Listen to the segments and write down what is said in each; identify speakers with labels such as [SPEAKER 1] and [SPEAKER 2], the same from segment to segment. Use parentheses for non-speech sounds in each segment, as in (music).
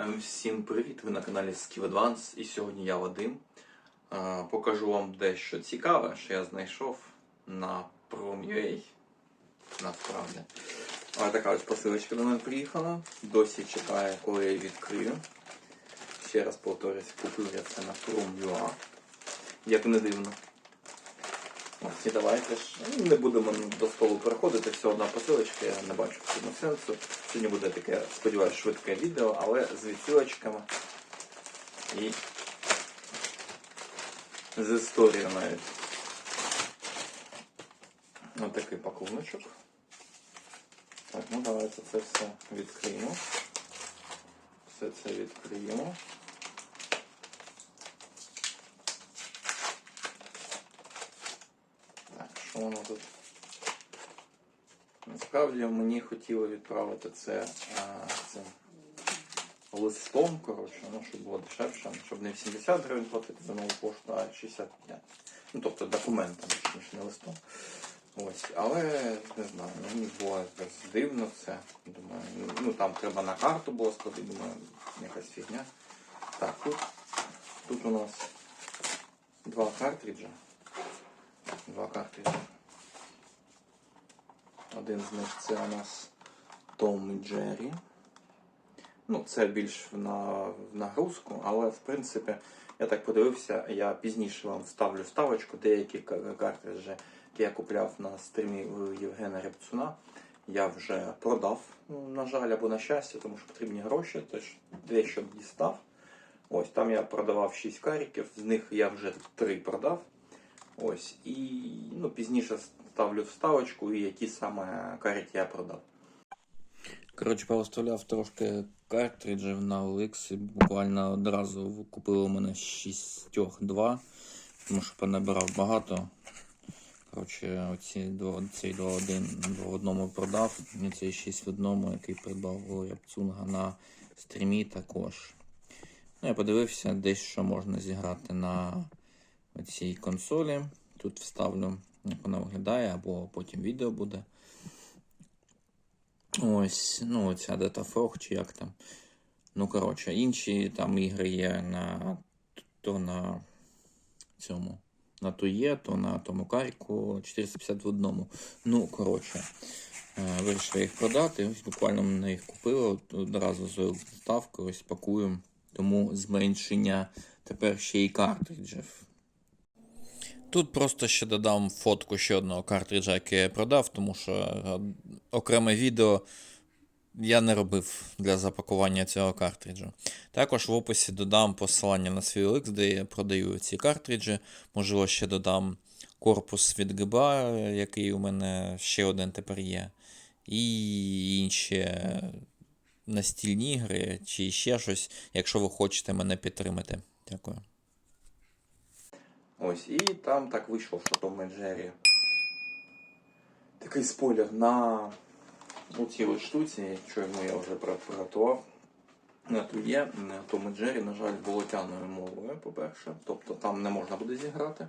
[SPEAKER 1] Е, Всім привіт! Ви на каналі Skill Advance і сьогодні я Вадим. Е, Покажу вам дещо цікаве, що я знайшов на Prom.ua. Насправді. Ось така ось посилочка до мене приїхала. Досі чекає, коли я її відкрию. Ще раз повторюсь, купив я це на Prom.ua. Як не дивно. Ось і давайте ж ну, не будемо до столу переходити, все одна посилочка, я не бачу цьому сенсу. Сьогодні буде таке, сподіваюся, швидке відео, але з відсилочками і з історією навіть. Ось такий пакуночок. Так, ну давайте це все відкриємо. Все це відкриємо. Так, воно тут? Насправді мені хотіли відправити це, а, це листом, коротше, ну, щоб було дешевше, щоб не 70 гривень платити за нову пошту, а 65. Ну, тобто документом, ніж не листом. Ось, але не знаю, мені було якось дивно це. Думаю, ну там треба на карту було сходити, думаю, якась фігня. Так, тут, тут у нас два картриджа. Два картриджа. Один з них це у нас Том і Джері. Ну, це більш на, в нагрузку, але в принципі, я так подивився, я пізніше вам вставлю вставочку, деякі ка- картриджі, які я купляв на стрімі у Євгена Рябцуна, я вже продав, ну, на жаль, або на щастя, тому що потрібні гроші, тож дещо дістав. Ось там я продавав 6 каріків, з них я вже 3 продав. Ось, і ну, пізніше ставлю вставочку, і які саме карики я продав. Коротше, поставляв трошки картриджів на OLX і буквально одразу купили у мене шістьох два, тому що понабирав багато. Коротше, оці два, цей два, один, два в одному продав, і цей шість в одному, який придбав у Рябцунга на стрімі також. Ну, я подивився, десь що можна зіграти на цій консолі. Тут вставлю, як вона виглядає, або потім відео буде. Ось, ну, ця Data Frog, чи як там. Ну, коротше, інші там ігри є на то на цьому. На то є, то на тому каріку 450 в одному. Ну, коротше, е, вирішив їх продати. Ось буквально мене їх купили одразу з доставкою, ось пакую. Тому зменшення тепер ще й картриджів. Тут просто ще додам фотку ще одного картриджа, який я продав, тому що е, окреме відео я не робив для запакування цього картриджу. Також в описі додам посилання на свій OLX, де я продаю ці картриджі. Можливо, ще додам корпус від ГБА, який у мене ще один тепер є. І інші настільні ігри чи ще щось, якщо ви хочете мене підтримати. Дякую. Ось, і там так вийшло, що Том і Джері. Такий спойлер на у цій ось штуці, що йому я вже приготував. На ту є Том і Джері, на жаль, болотяною мовою, по-перше. Тобто там не можна буде зіграти.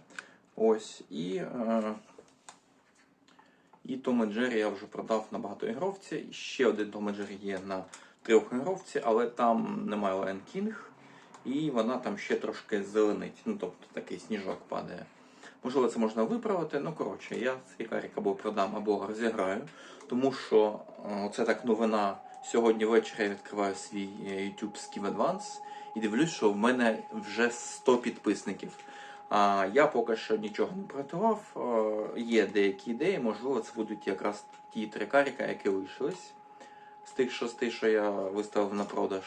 [SPEAKER 1] Ось. І, е, і Том і Джері я вже продав на багатоігровці. Ще один Том і Джері є на трьохігровці, але там немає Lion King. І вона там ще трошки зеленить. Ну, тобто такий сніжок падає. Можливо, це можна виправити. Ну, коротше, я цей карік або продам, або розіграю. Тому що е, це так новина. Сьогодні ввечері я відкриваю свій е, YouTube Skill Advance і дивлюсь, що в мене вже 100 підписників. А я поки що нічого не приготував. Е, Є деякі ідеї, можливо, це будуть якраз ті три каріка, які лишились з тих шести, що я виставив на продаж.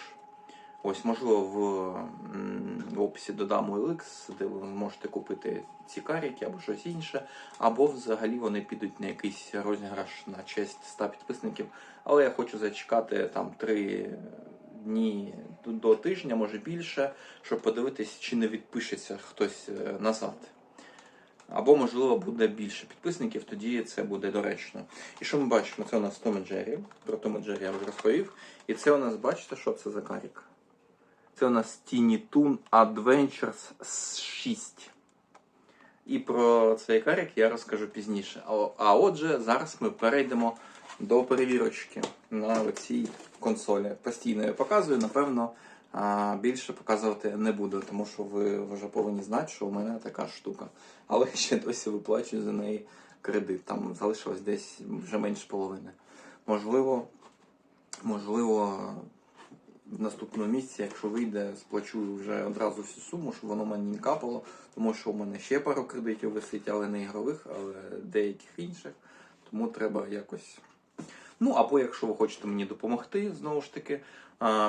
[SPEAKER 1] Ось, можливо, в, описі додам OLX, де ви можете купити ці каріки або щось інше, або взагалі вони підуть на якийсь розіграш на честь 100 підписників. Але я хочу зачекати там 3 дні до тижня, може більше, щоб подивитись, чи не відпишеться хтось е, назад. Або, можливо, буде більше підписників, тоді це буде доречно. І що ми бачимо? Це у нас Том Джері. Про Том Джері я вже розповів. І це у нас, бачите, що це за карік? Це у нас Tiny Toon Adventures 6. І про цей карік я розкажу пізніше. А, а отже, зараз ми перейдемо до перевірочки на цій консолі. Постійно я показую, напевно, більше показувати не буду, тому що ви вже повинні знати, що у мене така штука. Але (laughs) ще досі виплачую за неї кредит. Там залишилось десь вже менше половини. Можливо, можливо, в наступному місяці, якщо вийде, сплачу вже одразу всю суму, щоб воно мені не капало, тому що у мене ще пару кредитів висить, але не ігрових, але деяких інших. Тому треба якось. Ну, або якщо ви хочете мені допомогти, знову ж таки,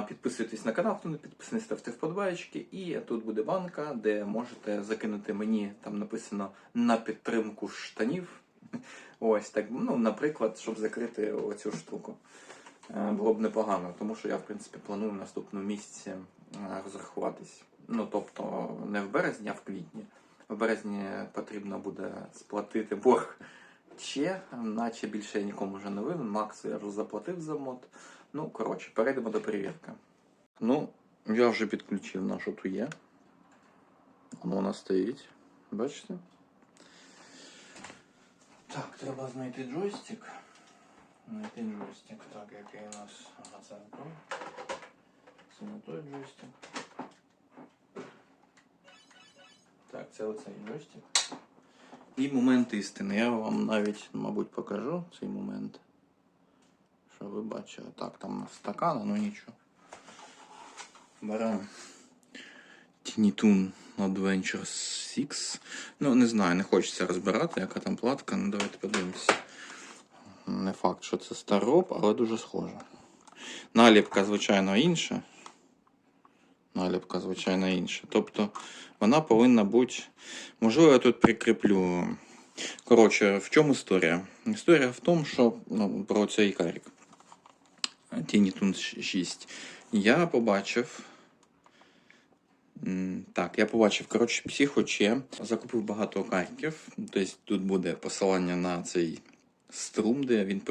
[SPEAKER 1] підписуйтесь на канал, хто не підписаний, ставте вподобайки. І тут буде банка, де можете закинути мені, там написано на підтримку штанів. Ось так, ну, наприклад, щоб закрити оцю штуку. Е, Було б непогано, тому що я, в принципі, планую в наступному місяці е, розрахуватись. Ну, тобто, не в березні, а в квітні. В березні потрібно буде сплатити борг ще, наче більше я нікому вже не винен. Максу я вже заплатив за мод. Ну, коротше, перейдемо до перевірки. Ну, я вже підключив нашу тує. Воно нас стоїть. Бачите? Так, треба знайти джойстик. Знайти джойстик. Так, який у нас. Ага, це не той. Джойстик. Так, це оцей джойстик. І момент істини. Я вам навіть, мабуть, покажу цей момент. Що ви бачили. Так, там стакан, ну нічого. Беремо. Tinitun Adventure 6. Ну, не знаю, не хочеться розбирати, яка там платка. Ну, давайте подивимося. Не факт, що це староп, але дуже схоже. Наліпка, звичайно, інша. Наліпка, звичайно, інша. Тобто вона повинна бути. Можливо, я тут прикріплю. Коротше, в чому історія? Історія в тому, що ну, про цей карік. Tinitun 6. Я побачив. Так, я побачив, коротше, психоче. Закупив багато карків. Тобто тут буде посилання на цей струм, де він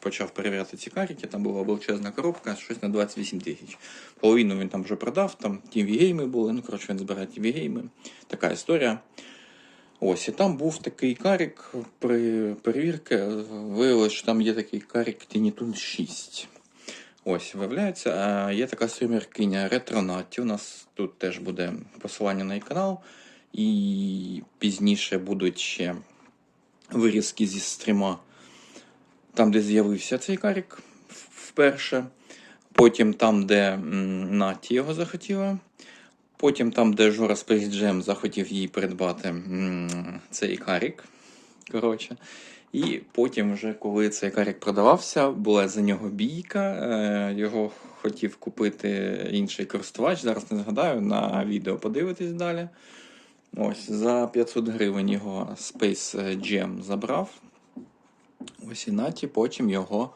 [SPEAKER 1] почав перевіряти ці карики. Там була величезна коробка, щось на 28 тисяч. Половину він там вже продав, там TV-гейми були. Ну, коротше, він збирає TV-гейми. Така історія. Ось, і там був такий карік при перевірці. Виявилося, що там є такий карік Tinitun 6. Ось, виявляється, е, є така стрімеркиня Ретронаті. У нас тут теж буде посилання на її канал. І пізніше будуть ще вирізки зі стріма, там, де з'явився цей карік вперше. Потім там, де Наті його захотіла. Потім там, де Жора Jam захотів їй придбати цей карік. Коротше. І потім, вже, коли цей карік продавався, була за нього бійка. е, Його хотів купити інший користувач. Зараз не згадаю, на відео подивитись далі. Ось, за 500 гривень його Space Jam забрав. Ось і Наті потім його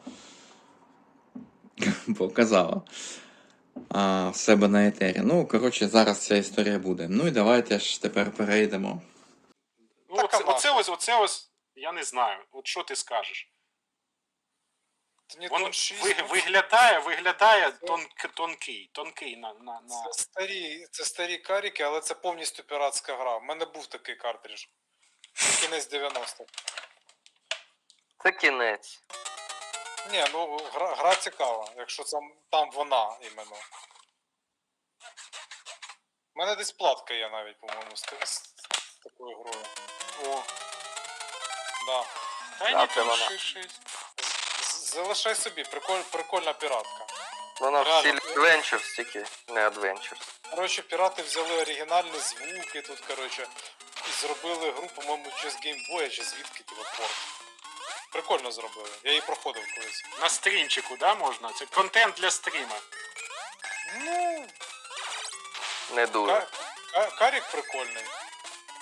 [SPEAKER 1] (laughs) показала а, в себе на етері. Ну, коротше, зараз ця історія буде. Ну і давайте ж тепер перейдемо.
[SPEAKER 2] Ну, оце, оце ось, оце ось, я не знаю. От що ти скажеш?
[SPEAKER 3] 6,
[SPEAKER 2] ви, виглядає, виглядає тонк, тонкий, тонкий на, на, на.
[SPEAKER 3] Це старі, це старі каріки, але це повністю піратська гра. У мене був такий картридж. Кінець 90-х.
[SPEAKER 4] Це кінець.
[SPEAKER 3] Ні, ну гра, гра цікава, якщо там, там вона іменно. У мене десь платка є навіть, по-моєму, з, з, з такою грою.
[SPEAKER 2] О,
[SPEAKER 3] Да.
[SPEAKER 2] та ні,
[SPEAKER 4] А, це вона.
[SPEAKER 3] Залишай собі, приколь, прикольна піратка.
[SPEAKER 4] Вона в
[SPEAKER 3] Реально.
[SPEAKER 4] стилі Adventures тільки, не Adventures.
[SPEAKER 3] Коротше, пірати взяли оригінальні звуки тут, коротше, і зробили гру, по-моєму, чи з Game Boy, чи звідки типу порт. Прикольно зробили. Я її проходив колись.
[SPEAKER 2] На стрімчику, да, можна? Це контент для стріма.
[SPEAKER 3] Ну,
[SPEAKER 4] Не дуже.
[SPEAKER 3] ка- ка- карік прикольний.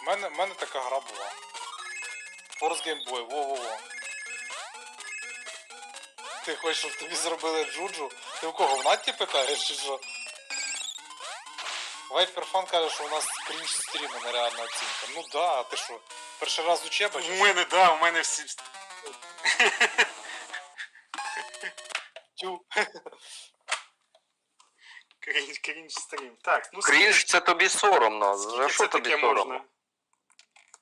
[SPEAKER 3] У мене, мене така гра була. Force Game Boy, во-во-во. Ти хочеш, щоб тобі зробили джуджу? Ти у кого в Натті питаєш чи що? Вайперфан каже, що у нас крінж стріми нереальна оцінка. Ну да, а ти що? Перший раз учеба чи
[SPEAKER 2] У мене, да, у мене всі.
[SPEAKER 3] Тю.
[SPEAKER 2] Крінж, крінж стрім. Так, ну
[SPEAKER 4] Крінж це тобі соромно. За
[SPEAKER 2] це
[SPEAKER 4] що тобі
[SPEAKER 2] таке
[SPEAKER 4] соромно?
[SPEAKER 2] можна?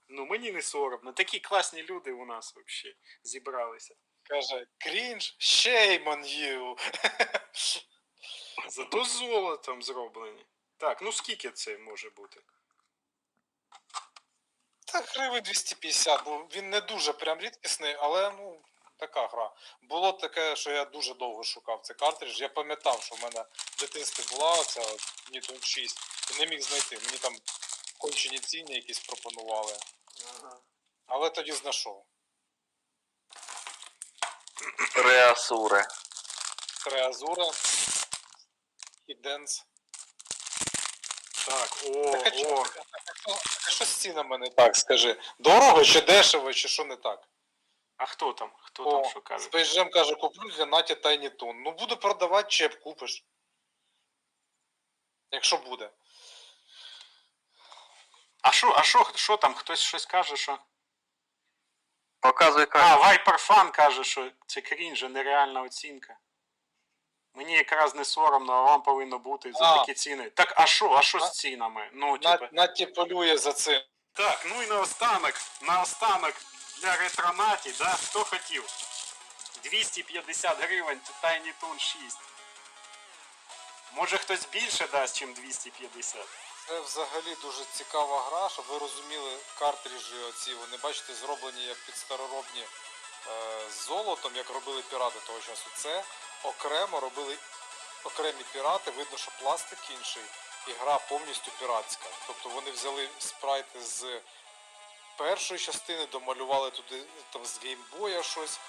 [SPEAKER 2] Ну мені не соромно. Такі класні люди у нас взагалі зібралися.
[SPEAKER 3] Каже, крінж, shame on you.
[SPEAKER 2] Зато золотом зроблені. Так, ну скільки це може бути?
[SPEAKER 3] Та гривень 250, бо він не дуже прям рідкісний, але ну, така гра. Було таке, що я дуже довго шукав цей картридж. Я пам'ятав, що в мене в дитинстві була оця Newton 6, і не міг знайти. Мені там кончені ціні якісь пропонували. Але тоді знайшов.
[SPEAKER 4] Реасуре.
[SPEAKER 3] Треазура. Хіденс.
[SPEAKER 2] Так, о,
[SPEAKER 3] Так, а чо-
[SPEAKER 2] о.
[SPEAKER 3] А що з цінами не так, скажи? Дорого чи дешево, чи що не так?
[SPEAKER 2] А хто там? Хто
[SPEAKER 3] О,
[SPEAKER 2] там що каже?
[SPEAKER 3] Jam каже, куплю для Наті Tiny Toon. Ну буду продавати, чеп купиш. Якщо буде.
[SPEAKER 2] А що, а що, що там? Хтось щось каже, що.
[SPEAKER 4] Показуй
[SPEAKER 2] А,
[SPEAKER 4] карту.
[SPEAKER 2] Viper Fan каже, що це крінж, нереальна оцінка. Мені якраз не соромно, а вам повинно бути за
[SPEAKER 3] А.
[SPEAKER 2] такі ціни. Так, а що, а що з цінами? Ну,
[SPEAKER 3] На. Наті полює за цим.
[SPEAKER 2] Так, ну і наостанок, наостанок для ретронаті, да? Хто хотів? 250 гривень, Tiny Toon 6. Може хтось більше дасть, ніж 250?
[SPEAKER 3] Це взагалі дуже цікава гра, щоб ви розуміли, картриджі оці, вони бачите, зроблені як під староробні е, з золотом, як робили пірати того часу. Це окремо робили окремі пірати, видно, що пластик інший, і гра повністю піратська. Тобто вони взяли спрайти з першої частини, домалювали туди там з геймбоя щось.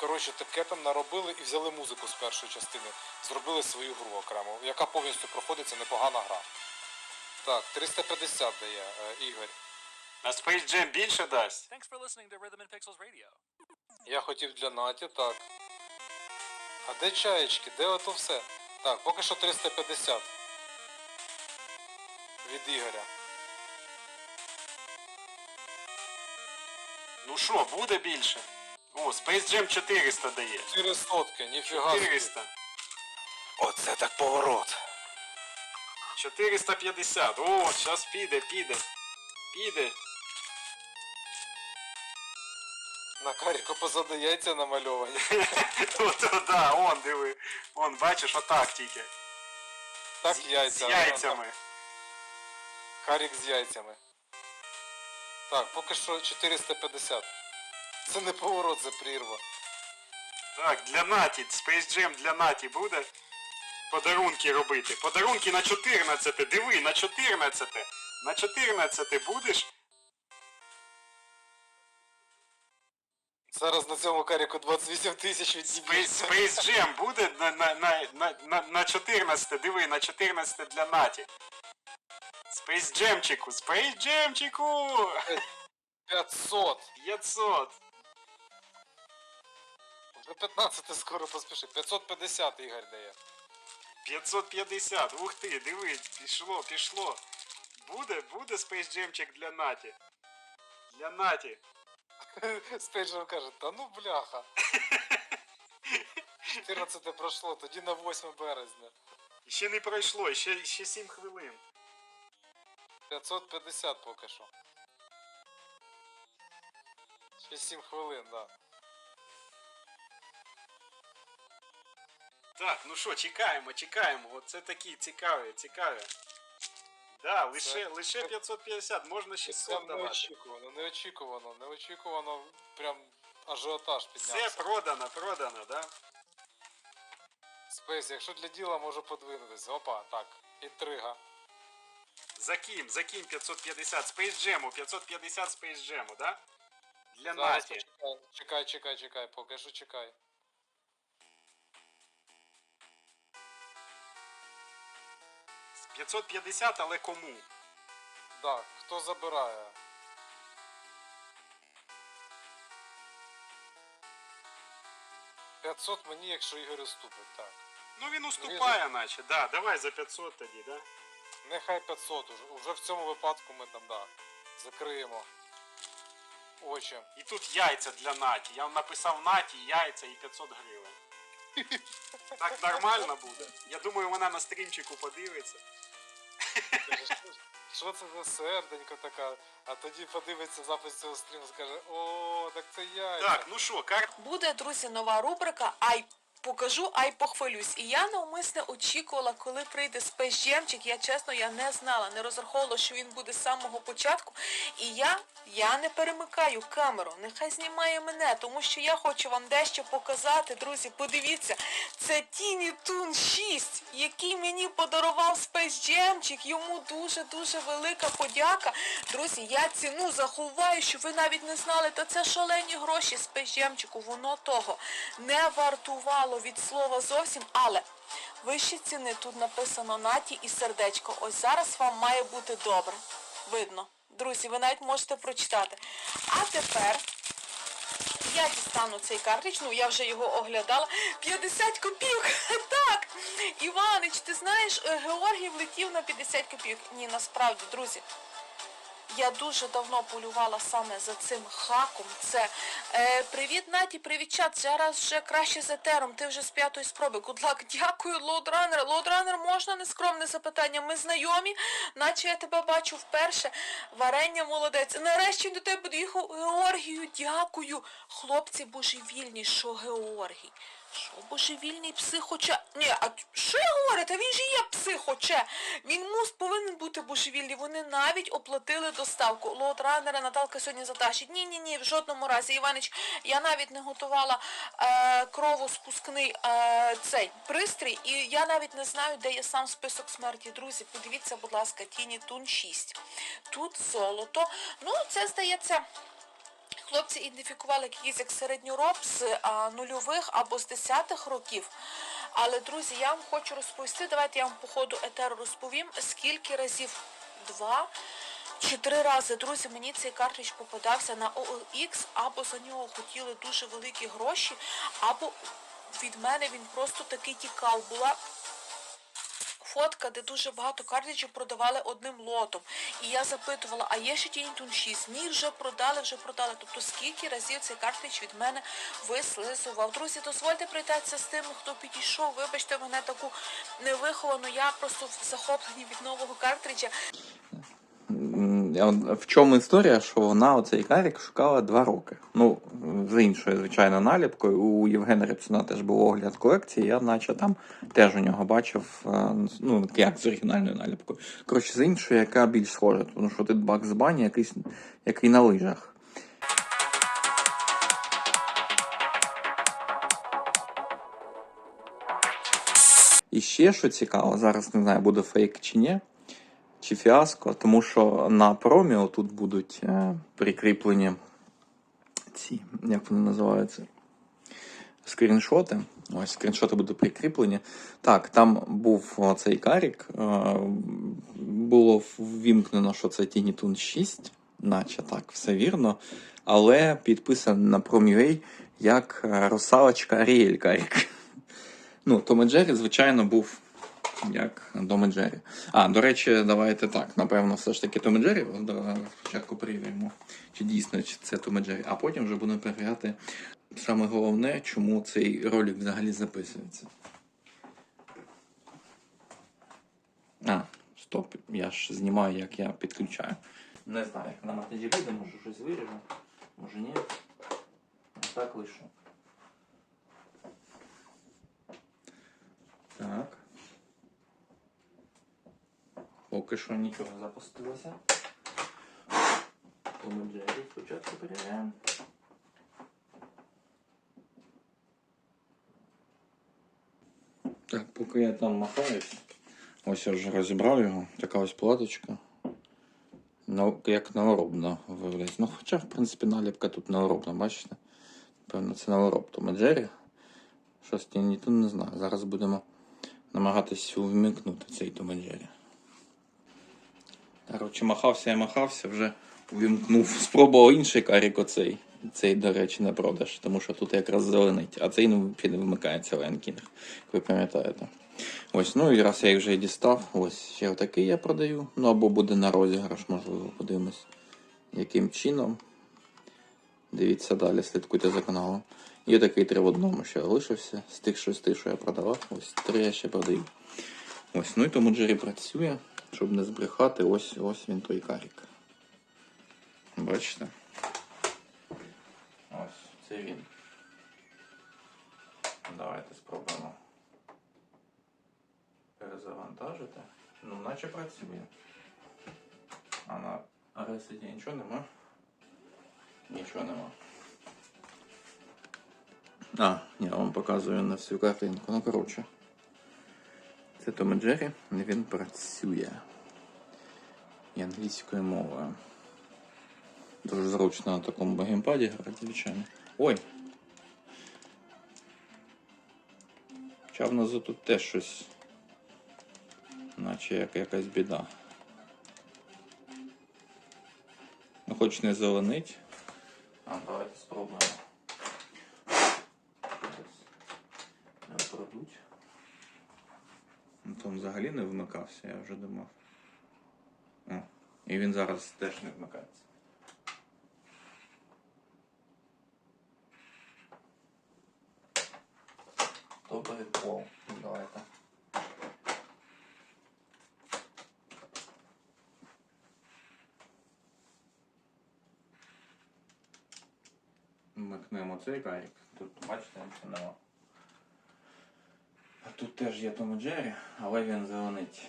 [SPEAKER 3] Коротше, таке там наробили і взяли музику з першої частини, зробили свою гру окремо, яка повністю проходиться непогана гра. Так, 350 дає е, Ігор.
[SPEAKER 2] На Space Jam більше дасть?
[SPEAKER 5] Thanks for listening to Rhythm and Pixels Radio.
[SPEAKER 3] Я хотів для Наті, так. А де чаєчки? Де ото все? Так, поки що 350. Від Ігоря.
[SPEAKER 2] Ну що, буде більше? О, Space Jam 400 дає.
[SPEAKER 3] 4 сотки, ніфіга. собі.
[SPEAKER 2] 400.
[SPEAKER 3] Оце так поворот.
[SPEAKER 2] 450. О, зараз піде, піде. Піде.
[SPEAKER 3] На каріку позаду яйця намальовані. (laughs)
[SPEAKER 2] Ото да, он диви. Он, бачиш, отак тільки.
[SPEAKER 3] Так
[SPEAKER 2] З-
[SPEAKER 3] яйця.
[SPEAKER 2] З яйцями.
[SPEAKER 3] Карік з яйцями. Так, поки що 450. Це не поворот, це прірва.
[SPEAKER 2] Так, для Наті, Space Jam для Наті буде подарунки робити. Подарунки на 14. Диви, на 14. На 14 будеш?
[SPEAKER 3] Зараз на цьому каріку 28 тисяч
[SPEAKER 2] Space,
[SPEAKER 3] відіб'ється.
[SPEAKER 2] Space Jam буде на, на, на, на, на, на 14. Диви, на 14 для Наті. Space Jamчику, Space Jamчику!
[SPEAKER 3] 500.
[SPEAKER 2] 500.
[SPEAKER 3] Вже 15 скоро поспіши. 550 Ігор дає.
[SPEAKER 2] 550. Ух ти, диви, пішло, пішло. Буде, буде Space Jamчик для Наті. Для Наті. (laughs)
[SPEAKER 3] Спейджер каже, та ну бляха. (laughs) 14 пройшло, тоді на 8 березня.
[SPEAKER 2] Ще не пройшло, ще, ще 7 хвилин.
[SPEAKER 3] 550 поки що. Ще 7 хвилин, да.
[SPEAKER 2] Так, ну що, чекаємо, чекаємо. Оце такі цікаві, цікаві. Да, лише,
[SPEAKER 3] Це-
[SPEAKER 2] лише 550, можна
[SPEAKER 3] Це
[SPEAKER 2] 600 давати.
[SPEAKER 3] неочікувано, неочікувано, неочікувано, прям ажіотаж
[SPEAKER 2] Все
[SPEAKER 3] піднявся.
[SPEAKER 2] продано, продано, да?
[SPEAKER 3] Спейс, якщо для діла можу подвинутися. Опа, так, інтрига.
[SPEAKER 2] За ким? За ким 550? Space Jam, 550 Space Jam, да? Для
[SPEAKER 3] Зараз
[SPEAKER 2] Наті.
[SPEAKER 3] почекай, Чекай, чекай, чекай, поки що чекай.
[SPEAKER 2] 550, але кому?
[SPEAKER 3] Так, хто забирає? П'ятсот мені, якщо Ігор уступить, так.
[SPEAKER 2] Ну він уступає, наче, да, давай за 500 тоді, да?
[SPEAKER 3] Нехай 500 уже. Уже в цьому випадку ми там, да, закриємо очі.
[SPEAKER 2] І тут яйця для Наті. Я написав Наті, яйця і 500 гривень. Так нормально буде. Я думаю, вона на стрімчику подивиться.
[SPEAKER 3] «Що- це за серденько така? А тоді подивиться запис цього стріму, скаже, о, так це я.
[SPEAKER 2] Так, ну що, кар...
[SPEAKER 6] Буде, друзі, нова рубрика Ай покажу, ай похвалюсь. І я навмисне очікувала, коли прийде спецжемчик. Я чесно, я не знала, не розраховувала, що він буде з самого початку. І я, я не перемикаю камеру. Нехай знімає мене, тому що я хочу вам дещо показати, друзі. Подивіться, це Тіні Тун 6, який мені подарував спецжемчик. Йому дуже дуже велика подяка. Друзі, я ціну заховаю, що ви навіть не знали, та це шалені гроші спецжемчику. Воно того не вартувало від слова зовсім, але вище ціни тут написано Наті і сердечко. Ось зараз вам має бути добре. Видно. Друзі, ви навіть можете прочитати. А тепер я дістану цей картридж, ну я вже його оглядала. 50 копійок. (laughs) Так. Іванич, ти знаєш, е, Георгій влетів на 50 копійок. Ні, насправді, друзі. Я дуже давно полювала саме за цим хаком. Це е, привіт, Наті, привіт, чат. Зараз вже краще з етером. Ти вже з п'ятої спроби. Гудлак, дякую, лоудранер. Лоудранер, можна нескромне запитання? Ми знайомі, наче я тебе бачу вперше. Варення молодець. Нарешті до тебе доїхав Георгію. Дякую. Хлопці божевільні, що Георгій? Що божевільний психоче? Ні, а що я говорю? Та він же є психоче. Він мус повинен бути божевільний. Вони навіть оплатили доставку. Лоудранера Наталка сьогодні затащить. Ні, ні, ні, в жодному разі. Іванич, я навіть не готувала е, кровоспускний е, цей пристрій, і я навіть не знаю, де є сам список смерті. Друзі, подивіться, будь ласка, Тіні Тун 6. Тут золото. Ну, це здається. Хлопці ідентифікували якийсь як середньороб з нульових або з десятих років. Але, друзі, я вам хочу розповісти, давайте я вам по ходу етеру розповім, скільки разів два чи три рази, друзі, мені цей картридж попадався на OLX, або за нього хотіли дуже великі гроші, або від мене він просто таки тікав. Була фотка, де дуже багато картриджів продавали одним лотом. І я запитувала, а є ще Тінтун 6? Ні, вже продали, вже продали. Тобто скільки разів цей картридж від мене вислизував. Друзі, дозвольте привітатися з тим, хто підійшов. Вибачте мене таку невиховану. Я просто в захопленні від нового картриджа.
[SPEAKER 1] В чому історія, що вона оцей карік шукала два роки. Ну, з іншою, звичайно, наліпкою. У Євгена Репсона теж був огляд колекції, я наче там теж у нього бачив, е, ну, як з оригінальною наліпкою. Коротше, з іншою, яка більш схожа, тому що тут Бакс Бані якийсь, який на лижах. І ще що цікаво, зараз не знаю, буде фейк чи ні, чи фіаско, тому що на промі тут будуть е, прикріплені ці, як вони називаються, скріншоти. Ось скріншоти будуть прикріплені. Так, там був цей карік. е, Було ввімкнено, що це Tinitun 6, наче так, все вірно. Але підписано на Prom.ua як е, русалочка Аріель карік. (laughs) Ну, Том Джері, звичайно, був як Том і Джері. А, до речі, давайте так. Напевно, все ж таки Том і Джері. Спочатку перевіримо, чи дійсно чи це Том і Джері, а потім вже будемо перевіряти саме головне, чому цей ролик взагалі записується. А, стоп, я ж знімаю, як я підключаю. Не знаю, як на монтажі вийде, може щось виріжу, може ні. Так лишу. Так. Поки що нічого запустилося. Тому Джері спочатку перевіряємо. Так, поки я там махаюсь, ось я вже розібрав його. Така ось платочка. Як наоробна виявляється. Ну, хоча, в принципі, наліпка тут наоробна, бачите? Певно, це наороб Том і Джері. Щось я ні тут не знаю. Зараз будемо намагатись увімкнути цей Том Джері. Коротше, махався я махався, вже увімкнув. Спробував інший карік оцей. Цей, до речі, не продаж, тому що тут якраз зеленить, а цей не не вимикається Ленкінг, як ви пам'ятаєте. Ось, ну і раз я їх вже дістав, ось ще отакий я продаю. Ну або буде на розіграш, можливо, подивимось, яким чином. Дивіться далі, слідкуйте за каналом. Є такий три в одному ще лишився. З тих шести, що я продавав. Ось три я ще продаю. Ось, ну і тому Джері працює. Щоб не збрехати, ось ось він той карік. Бачите? Ось, це він. Давайте спробуємо перезавантажити. Ну, наче працює. А на ресеті нічого нема. Нічого нема. А, я вам показую на всю картинку. Ну, коротше. Це Том Джері, він працює. І англійською мовою. Дуже зручно на такому геймпаді грати, звичайно. Ой! Хоча внизу тут теж щось. Наче як якась біда. Ну, хоч не зеленить. А, давайте спробуємо. Не продуть. Ну, взагалі не вмикався, я вже думав. О, і він зараз теж не вмикається. Добрий пол. Давайте. Вмикнемо цей карік. Тут, бачите, нічого нема. Тут теж є Том і Джері, але він зеленить.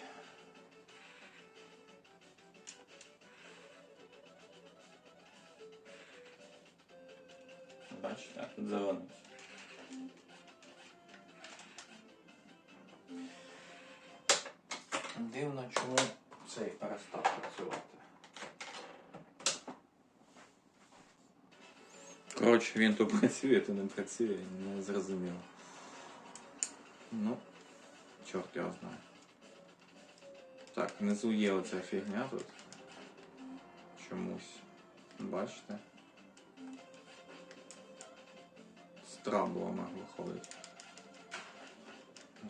[SPEAKER 1] Бачите, тут зеленить. Дивно, чому цей перестав працювати. Коротше, він то працює, то не працює, не зрозуміло. Ну, чорт його знає. Так, внизу є оця фігня тут. Чомусь. Бачите? З траблами виходить.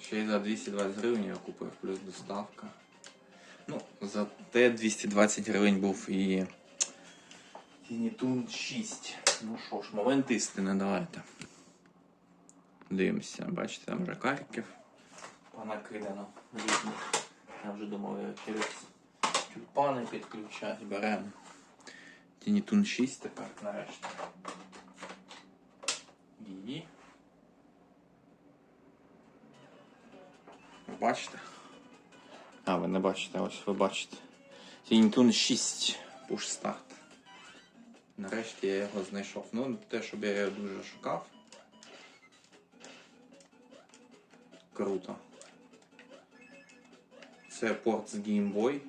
[SPEAKER 1] Ще й за 220 гривень я купив, плюс доставка. Ну, за те 220 гривень був і. Тінітун 6. Ну що ж, момент істини, давайте. Дивимося, бачите, там вже карків понакидано різних. Я вже думав, я через тюльпани підключати. Беремо. Тінітун 6 тепер нарешті. І. Ви бачите? А, ви не бачите, ось ви бачите. Тінітун 6 push старт. Нарешті я його знайшов. Ну, не те, щоб я його дуже шукав. Круто. Це порт з Game Boy.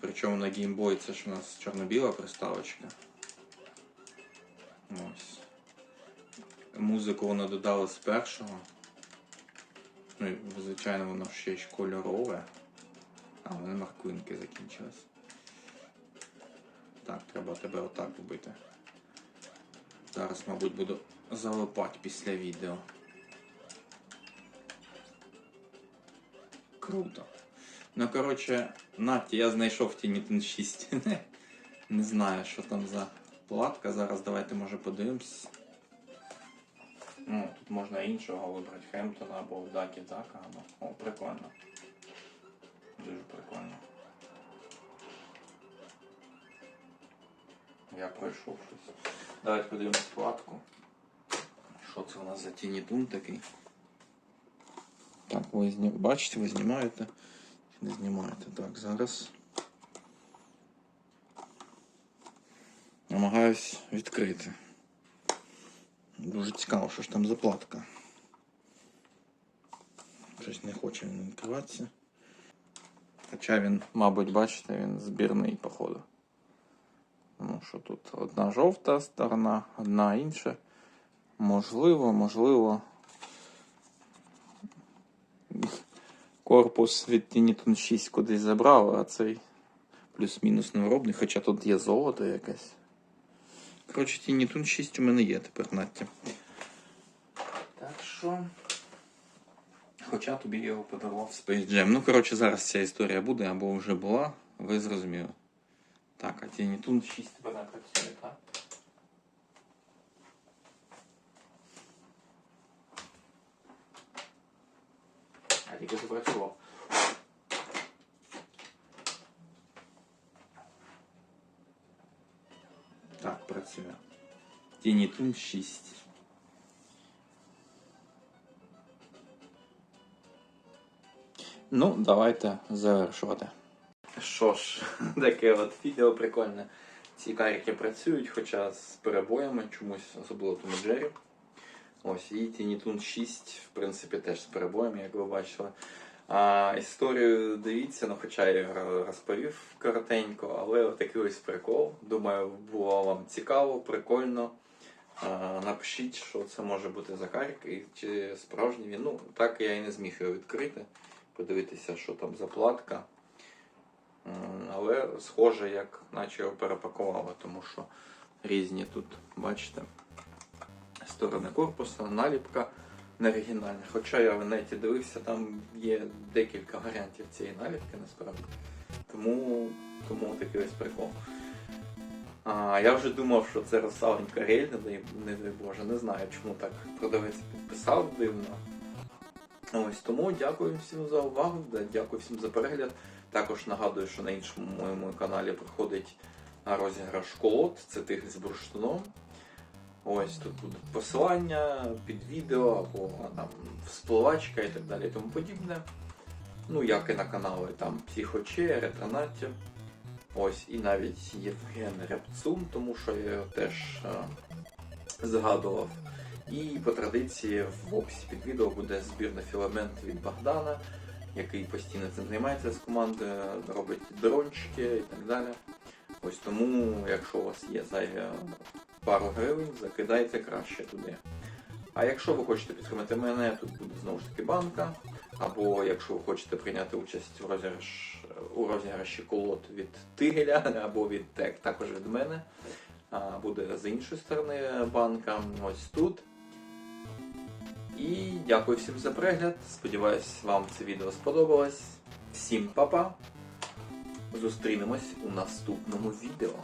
[SPEAKER 1] Причому на Game Boy це ж у нас чорно-біла приставочка. Ось. Музику воно додало з першого. Ну і звичайно воно ще й кольорове. А, вони маркуинки закінчились. Так, треба тебе отак робити. Зараз, мабуть, буду залипати після відео. Круто. Ну, коротше, Наті, я знайшов Тінітин 6. (laughs) Не знаю, що там за платка. Зараз давайте може подивимось. Ну, тут можна іншого вибрати Хемптона або Дакі Дака. О, прикольно. Дуже прикольно. Я пройшов щось. Давайте подивимось вкладку. Що це у нас за тінітун такий? Так, ви зні... бачите, ви знімаєте чи не знімаєте? Так, зараз. Намагаюсь відкрити. Дуже цікаво, що ж там за платка. Щось не хоче він відкриватися. Хоча він, мабуть, бачите, він збірний, походу. Тому що тут одна жовта сторона, одна інша. Можливо, можливо. Корпус від Tiniton 6 кудись забрав, а цей плюс-мінус невиробний, хоча тут є золото якесь. Коротше, Tiniton 6 у мене є тепер Надя. Так що. Хоча тобі його подарував Space Jam. Ну, коротше, зараз ця історія буде або вже була, ви зрозуміли. Так, а Тінітун 6 тепер не працює, так? тільки запрацював. Так, працює. Тінітун 6. Ну, давайте завершувати. Що ж, (laughs) таке от відео прикольне. Ці карики працюють, хоча з перебоями чомусь, особливо тому Джері. Ось, і Tinitun 6, в принципі, теж з перебоями, як ви бачили. А, історію дивіться, ну хоча я розповів коротенько, але такий ось прикол. Думаю, було вам цікаво, прикольно. А, напишіть, що це може бути за карик і чи справжній він. Ну, так я і не зміг його відкрити, подивитися, що там за платка. Але схоже, як наче його перепакували, тому що різні тут, бачите, сторони корпуса, наліпка не оригінальна. Хоча я в неті дивився, там є декілька варіантів цієї наліпки насправді. Тому, тому такий ось прикол. А, я вже думав, що це Росавень Карель, не дай, не дай Боже, не знаю, чому так продавець підписав дивно. Ось тому дякую всім за увагу, дякую всім за перегляд. Також нагадую, що на іншому моєму каналі проходить розіграш колод, це тигр з бурштином. Ось тут будуть посилання під відео або там вспливачка і так далі і тому подібне. Ну, як і на канали там Психоче, Ретронаття. Ось, і навіть Євген Рябцун, тому що я його теж е, згадував. І по традиції в описі під відео буде збірний філамент від Богдана, який постійно цим займається з командою, робить дрончики і так далі. Ось тому, якщо у вас є зайві пару гривень, закидайте краще туди. А якщо ви хочете підтримати мене, тут буде знову ж таки банка. Або якщо ви хочете прийняти участь у розіграш, у розіграші колод від Тигеля, (laughs) або від ТЕК, також від мене. Буде з іншої сторони банка, ось тут. І дякую всім за перегляд. Сподіваюсь, вам це відео сподобалось. Всім па-па! Зустрінемось у наступному відео.